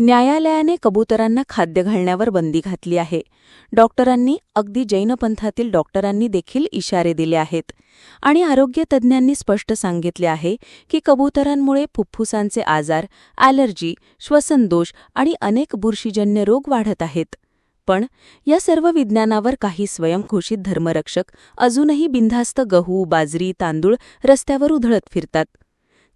न्यायालयाने कबुतरांना खाद्य घालण्यावर बंदी घातली आहे. डॉक्टरांनी अगदी जैनपंथातील डॉक्टरांनी देखील इशारे दिले आहेत. आणि आरोग्य तज्ज्ञांनी स्पष्ट सांगितले आहे की कबुतरांमुळे फुफ्फुसांचे आजार ॲलर्जी श्वसनदोष आणि अनेक बुरशीजन्य रोग वाढत आहेत. पण या सर्व विज्ञानावर काही स्वयंघोषित धर्मरक्षक अजूनही बिनधास्त गहू बाजरी तांदूळ रस्त्यावर उधळत फिरतात.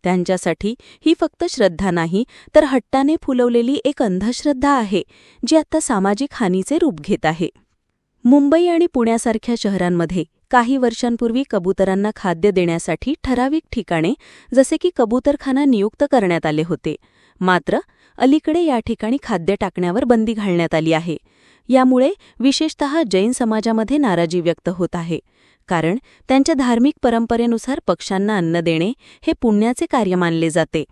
त्यांच्यासाठी ही फक्त श्रद्धा नाही तर हट्टाने फुलवलेली एक अंधश्रद्धा आहे जी आता सामाजिक हानीचे रूप घेत आहे. मुंबई आणि पुण्यासारख्या शहरांमध्ये काही वर्षांपूर्वी कबुतरांना खाद्य देण्यासाठी ठराविक ठिकाणे जसे की कबूतरखाना नियुक्त करण्यात आले होते. मात्र अलीकडे या ठिकाणी खाद्य टाकण्यावर बंदी घालण्यात आली आहे. यामुळे विशेषतः जैन समाजामध्ये नाराजी व्यक्त होत आहे. कारण त्यांच्या धार्मिक परंपरेनुसार पक्षांना अन्न देणे हे पुण्याचे कार्य मानले जाते.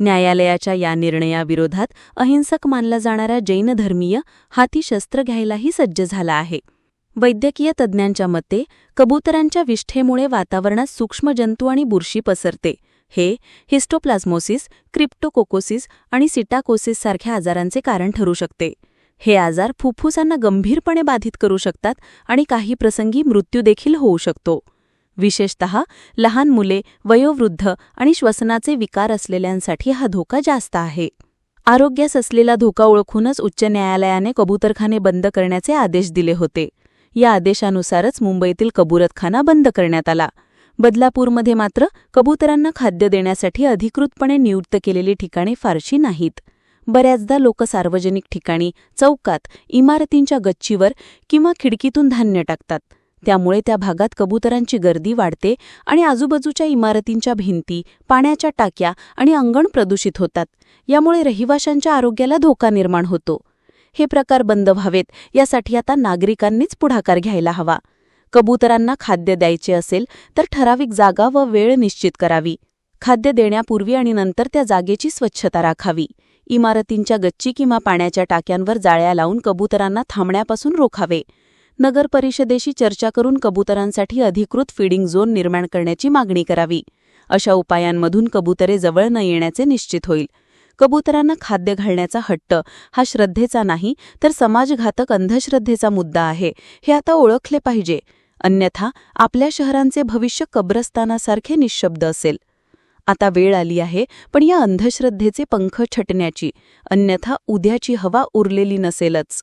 न्यायालयाच्या या निर्णयाविरोधात अहिंसक मानला जाणारा जैन धर्मीय हाती शस्त्र घ्यायलाही सज्ज झाला आहे. वैद्यकीय तज्ज्ञांच्या मते कबुतरांच्या विष्ठेमुळे वातावरणात सूक्ष्म जंतू आणि बुरशी पसरते. हे हिस्टोप्लाझ्मोसिस क्रिप्टोकोकोसिस आणि सिटाकोसिस सारख्या आजारांचे कारण ठरू शकते. हे आजार फुफ्फुसांना गंभीरपणे बाधित करू शकतात आणि काही प्रसंगी मृत्यू देखील होऊ शकतो. विशेषत लहान मुले वयोवृद्ध आणि श्वसनाचे विकार असलेल्यांसाठी हा धोका जास्त आहे. आरोग्यास असलेला धोका ओळखूनच उच्च न्यायालयाने कबूतरखाने बंद करण्याचे आदेश दिले होते. या आदेशानुसारच मुंबईतील कबूरतखाना बंद करण्यात आला. बदलापूरमध्ये मात्र कबूतरांना खाद्य देण्यासाठी अधिकृतपणे नियुक्त केलेली ठिकाणे फारशी नाहीत. बऱ्याचदा लोक सार्वजनिक ठिकाणी चौकात इमारतींच्या गच्चीवर किंवा खिडकीतून धान्य टाकतात. त्यामुळे त्या भागात कबुतरांची गर्दी वाढते आणि आजूबाजूच्या इमारतींच्या भिंती पाण्याच्या टाक्या आणि अंगण प्रदूषित होतात. यामुळे रहिवाशांच्या आरोग्याला धोका निर्माण होतो. हे प्रकार बंद व्हावेत यासाठी आता नागरिकांनीच पुढाकार घ्यायला हवा. कबुतरांना खाद्य द्यायचे असेल तर ठराविक जागा व वेळ निश्चित करावी. खाद्य देण्यापूर्वी आणि नंतर त्या जागेची स्वच्छता राखावी. इमारतींच्या गच्ची किंवा पाण्याच्या टाक्यांवर जाळ्या लावून कबुतरांना थांबण्यापासून रोखावे. नगर परिषदेशी चर्चा करून कबुतरांसाठी अधिकृत फीडिंग झोन निर्माण करण्याची मागणी करावी. अशा उपायांमधून कबुतरे जवळ न येण्याचे निश्चित होईल. कबुतरांना खाद्य घालण्याचा हट्ट हा श्रद्धेचा नाही तर समाजघातक अंधश्रद्धेचा मुद्दा आहे हे आता ओळखले पाहिजे. अन्यथा आपल्या शहरांचे भविष्य कब्रस्तानासारखे निशब्द असेल. आता वेळ आली आहे पण या अंधश्रद्धेचे पंख छटण्याची. अन्यथा उद्याची हवा उरलेली नसेलच.